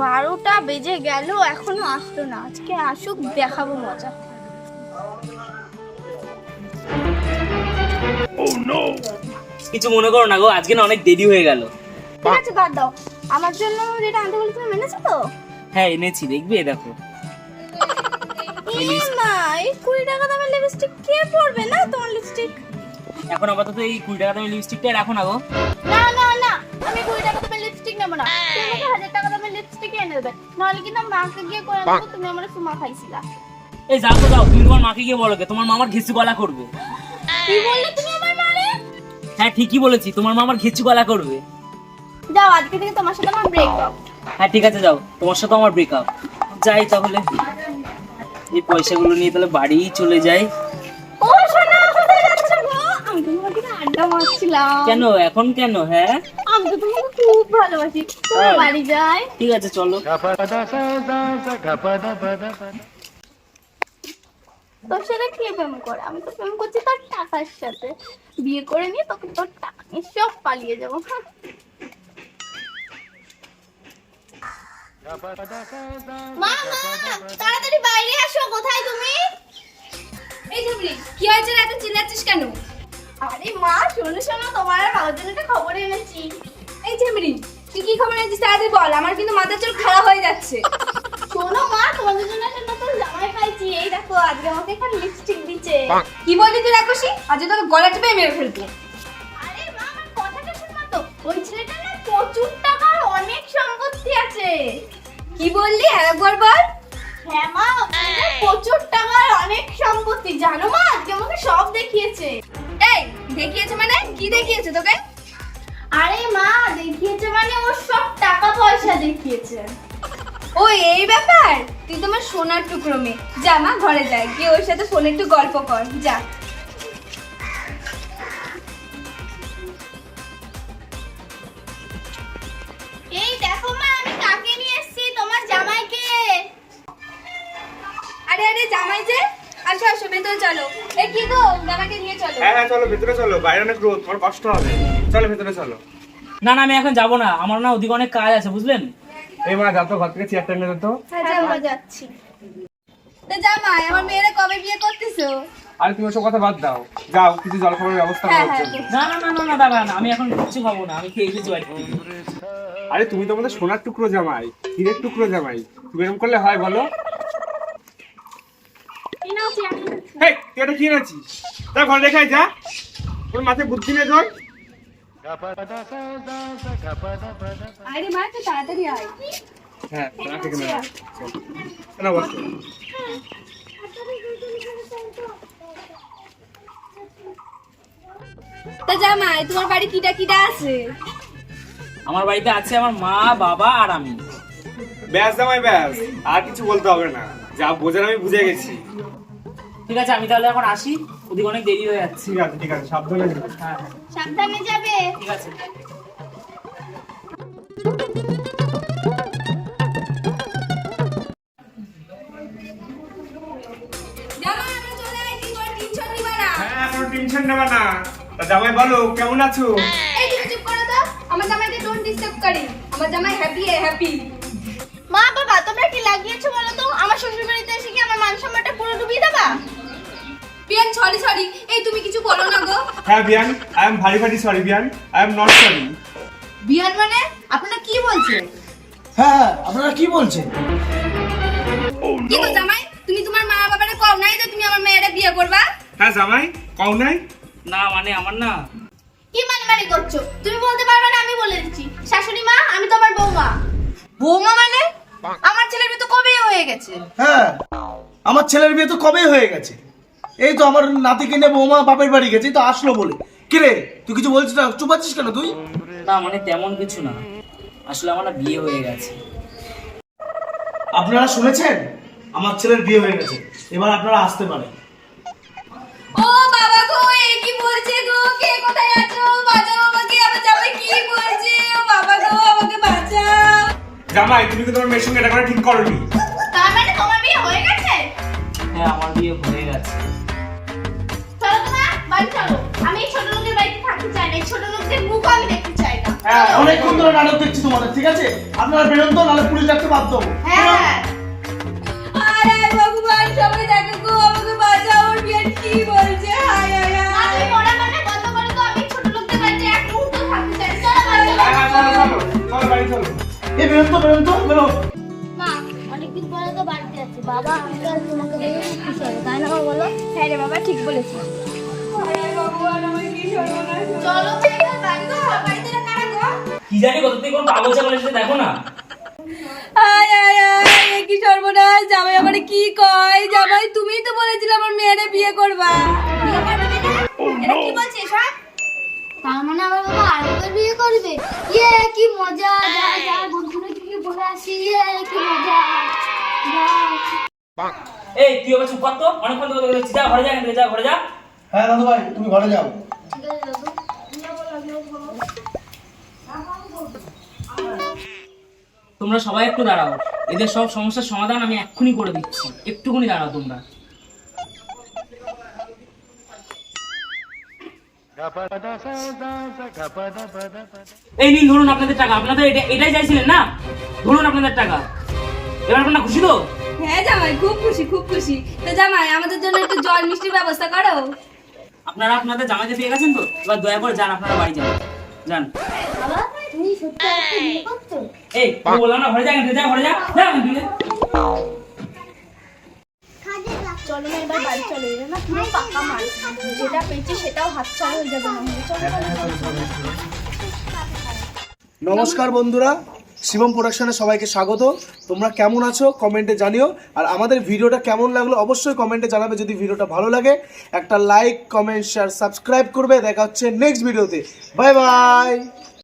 বারোটা বেজে গেল এখনও আসলো না। আজকে আসুক দেখাবো মজা। কিছু মনে করো না গো আজকে না অনেক দেরি হয়ে গেল। ঠিক আছে বাদ দাও। আমার জন্য যেটা আনতে বলেছিলাম এনেছো তো? হ্যাঁ এনেছি দেখবে দেখো। এই মা এই কুড়ি টাকা দামের লিপস্টিক কে পরবে না? এখন আপাতত এই কুড়ি টাকা দামের লিপস্টিকটা রাখো না গো। না না না আমি কুড়ি টাকা দামের লিপস্টিক নেব না। তুমি আমাকে হাজার টাকা দামের লিপস্টিক এনে দেবে। নাহলে কিন্তু মাকে গিয়ে করে তুমি আমার সুমা খাইছিলা এই যাও তো যাও তুমি তোমার মাকে গিয়ে বলো তোমার মামার ঘেঁচু গলা করবে। কি বললে তুমি আমার মারে? হ্যাঁ ঠিকই বলেছি তোমার মামার ঘেঁচু গলা করবে। যাও আজকে থেকে তোমার সাথে আমার ব্রেকআপ হ্যাঁ ঠিক আছে যাও তোমার সাথে আমার ব্রেকআপ যাই তাহলে এই পয়সাগুলো নিয়ে তাহলে বাড়িই চলে যাই। কেন? এখন কেন? হ্যাঁ? আমি তো তোমাকে খুব ভালোবাসি। তুমি তাই? বাড়ি যাই। ঠিক আছে চলো। তোর সাথে কে প্রেম করে? আমি তো প্রেম করছি তোর টাকার সাথে। বিয়ে করে নিয়ে তোকে তোর টাকা নিয়ে সব পালিয়ে যাব। হ্যাঁ। মা তাড়াতাড়ি বাইরে আসো। কোথায় তুমি? এই ঝুবড়ি কি হয়েছে এত চিল্লাচ্ছিস কেন? আরে মা শোনো শোনো তোমার আর বাবার জন্য একটা খবর এনেছি। এই ঝুবড়ি তুই কি খবর এনেছিস তাড়াতাড়ি বল আমার কিন্তু মাথা চোর খারাপ হয়ে যাচ্ছে। শোনো মা তোমাদের জন্য একটা নতুন জামাই পাইছি। এই দেখো আজকে আমাকে এখানে লিপস্টিক দিচ্ছে। কি বললি তুই রাখসি আজ তোকে গলা টিপে মেরে ফেলব। আরে মা আমার কথাটা শোনো তো। ওই ছেলেটা না প্রচুর টাকার অনেক সম্পত্তি আছে। কি বললি? আরেকবার বল। হ্যাঁ মা প্রচুর টাকার অনেক সম্পত্তি। জানো মা আজকে আমাকে সব দেখিয়েছে। দেখিয়েছে মানে? কি দেখিয়েছে তোকে? আরে মা দেখিয়েছে মানে ওর সব টাকা পয়সা দেখিয়েছে। ও এই ব্যাপার? তুই তোমার সোনার টুকরো মেয়ে। যা মা ঘরে যা গিয়ে ওর সাথে ফোনে একটু গল্প কর। যা। এই দেখো মা আমি কাকে নিয়ে এসেছি? তোমার জামাইকে। আরে আরে জামাই যে? আসো আসো ভেতরে চলো। এই কি গো? জামাইকে নিয়ে চলো। হ্যাঁ হ্যাঁ চলো ভেতরে চলো। বাইরে অনেক রোদ তোমার কষ্ট হবে। চলো ভেতরে চলো। না না আমি এখন যাব না। আমার না ওদিকে অনেক কাজ আছে বুঝলেন? এই মা যাও তো ঘর থেকে চেয়ারটা এনে দাও তো। হ্যাঁ, যাচ্ছি। তা জামাই আমার মেয়েরা কবে বিয়ে করতেছো? আরে তুমি ওসব কথা বাদ দাও। যাও কিছু জল খাবারের ব্যবস্থা হ্যাঁ হ্যাঁ না না না না না দাদা না আমি এখন খাব না আমি খেয়ে গেছি বাড়ি আরে তুমি তো আমাদের সোনার টুকরো জামাই হীরের টুকরো জামাই। তুমি এরকম করলে হয় বলো? এই তুই এটা কি এনেছিস? তা ঘরে রেখাই যা। তোর মাথায় বুদ্ধি নেই তোর। আরে মা তুই তাড়াতাড়ি আয়। হ্যাঁ রাখ এখানে না বসো। তা জামাই তোমার বাড়ি কিটা কিটা আছে? আমার বাড়িতে আছে আমার মা বাবা আর আমি। ব্যাস জামাই ব্যাস। আর কিছু বলতে হবে না। যা বোঝার আমি বুঝে গেছি। ঠিক আছে আমি তাহলে এখন আসি। ওদিকে অনেক দেরি হয়ে যাচ্ছে। ঠিক আছে ঠিক আছে সাবধানে। হ্যাঁ হ্যাঁ, সাবধানে যাবে? ঠিক আছে। জামাই আমরা চলে আইছি কোনো টেনশন নিবা না। হ্যাঁ কোনো টেনশন নেবে না। তা জামাই বলো কেমন আছো? এই চুপ করো তো। আমার জামাইকে ডোন্ট ডিস্টার্ব করি। আমার জামাই হ্যাপি হ্যাপি মা বাবা তোমরা কি লাগিয়েছো বলো তো? আমার শ্বশুর বাড়িতে এসে কি আমার মান সম্মানটা পুরো ডুবিয়ে দেবা? বিয়ান সরি সরি এই তুমি কিছু বলো না গো। হ্যাঁ বিয়ান আই এম ভারি ভারি sorry Beant. I am not sorry বিয়ান মানে? আপনারা কি বলছেন? হ্যাঁ আপনারা কি বলছেন? কি গো জামাই? তুমি তোমার মা বাবারে কও নাই যে তুমি আমার মেয়েরে বিয়ে করবা? হ্যাঁ জামাই কও নাই। না মানে আমার না। কি মানে মানে করছ? তুমি বলতে পারবে না আমি বলে দিচ্ছি। শাশুড়ি মা আমি তোমার বৌমা। বৌমা মানে? আমার ছেলের বিয়ে তো কবেই হয়ে গেছে? হ্যাঁ আমার ছেলের বিয়ে তো কবে হয়ে গেছে? এই তো আমার নাতিকে নিয়ে বৌমা বাপের বাড়ি গেছে তো আসলো বলে। কিরে তুই কিছু বলছিস না? চুপ আছিস কেন তুই? না মানে তেমন কিছু না। আসলে আমার না বিয়ে হয়ে গেছে। আপনারা শুনেছেন? আমার ছেলের বিয়ে হয়ে গেছে। এবার আপনারা আসতে পারেন। ও বাবা গো এ কি বলছে গো? কে কোথায় আছো? বাঁচাও আমাকে আমার জামাই কি বলছে? ও বাবা গো আমাকে বাঁচাও। জামাই তুমি কি তোমার মেয়ের সঙ্গে এটা করে ঠিক করনি? তার মানে তোমার বিয়ে হয়ে গেছে? হ্যাঁ আমার বিয়ে হয়ে গেছে। চলো আমি এই ছোট লোকের বাড়িতে থাকতে চাই না এই ছোট লোক হ্যাঁ অনেকক্ষণ ধরে নাটক দেখছি তোমাদের ঠিক আছে? আপনারা বেরোন তো নাহলে পুলিশ ডাকতে বাধ্য হব। হ্যাঁ আরে ভগবান সবাই দেখো গো আমাকে বাঁচাও আমার বিয়ার কি বলছে? হায় হায় হায়। মরা মানে বন্ধ করো তো আমি ছোট লোকদের বাড়িতে এক মুহূর্ত থাকতে চাই। চলো বাড়ি চলো। হ্যাঁ হ্যাঁ চলো চলো চলো বাড়ি চলো। এই বেরোন তো বেরোন তো বেরো। মা অনেকদিন পরে তো বাড়িতে আছি। বাবা তোমাকে খুশি হবে তাই না বলো? হ্যাঁ রে বাবা ঠিক বলেছিস কি জানি কত থেকে কোন পাগল ছাগল এসে দেখো না। আয় আয় আয় কি সর্বনাশ জামাই আমারে কি কয়? জামাই তুমিই তো বলেছিলে আমার মেয়েরে বিয়ে করবা। এটা কি বলছিস তার মানে আমার বাবা আরেকবার বিয়ে করবে? ইয়ে কি মজা যা যা বন্ধুরা কি বলে আসি ইয়ে কি মজা। এই তুই আবার চুপ কর তো অনেকক্ষণ ধরে যা ঘরে যা এখান যা ঘরে যা। হ্যাঁ দাদু ভাই তুমি ঘরে যাও। ঠিক আছে দাদু। তোমরা সবাই একটু দাঁড়াও। এদের সব সমস্যার সমাধান আমি এক্ষুনি করে দিচ্ছি। একটুখানি দাঁড়াও তোমরা। এই নিন ধরুন আপনাদের টাকা। আপনাদের এটা এটাই চাইছিলেন না? ধরুন আপনাদের টাকা। এবার আপনারা খুশি তো? হ্যাঁ জামাই খুব খুশি খুব খুশি। তো জামাই আমাদের জন্য একটু জল মিষ্টির ব্যবস্থা করো। আপনারা আপনাদের জামাইকে পেয়ে গেছেন তো? এবার দয়া করে যান আপনারা বাড়ি যান। যান। বাবা তুমি সত্যি আমাকে বিয়ে করছ এই বললাম না ঘরে যা এখান যা ঘরে যা। যা এখান থেকে। চলো না এবার বাড়ি চলে যাবে। না তুমি পাকা মার যেটা পেয়েছি সেটাও হাতছাড়া হয়ে যাবে না। নমস্কার বন্ধুরা। শিবম প্রোডাকশনে সবাইকে স্বাগত। তোমরা কেমন আছো? কমেন্টে জানিও। আর আমাদের ভিডিওটা কেমন লাগল অবশ্যই কমেন্টে জানাবে যদি ভিডিওটা ভালো লাগে। একটা লাইক, কমেন্ট, শেয়ার, সাবস্ক্রাইব করবে। দেখা হচ্ছে নেক্সট ভিডিওতে বাই বাই